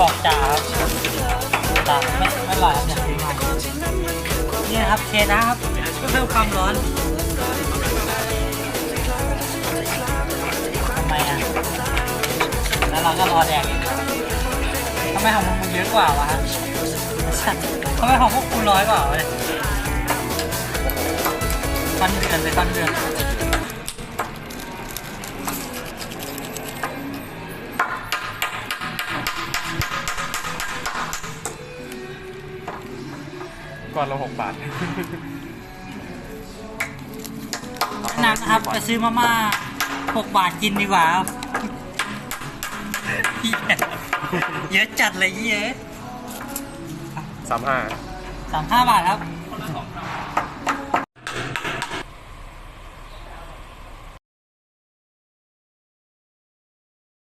บอกจ่าครับจ่าไม่ไม่หวครับอยากซื้อใหม่นี่ครับเชนะครับเพื่อเพิ่มความร้อนทำไมอะแล้วเราก็รอแดกอีกทำไมของมึงมันเยอะกว่าวะฮะทำไมของพวกกูน้อยกว่าวะเนี่ยฟันเดือนเลยฟันเดือน ก่อนละหกบาทหนักนะครับไปซื้อมาม่าหกบาทกินดีกว่าครับเหี้ยเยอะจัดเลยเหี้ยสามห้าสามห้าบาทครับ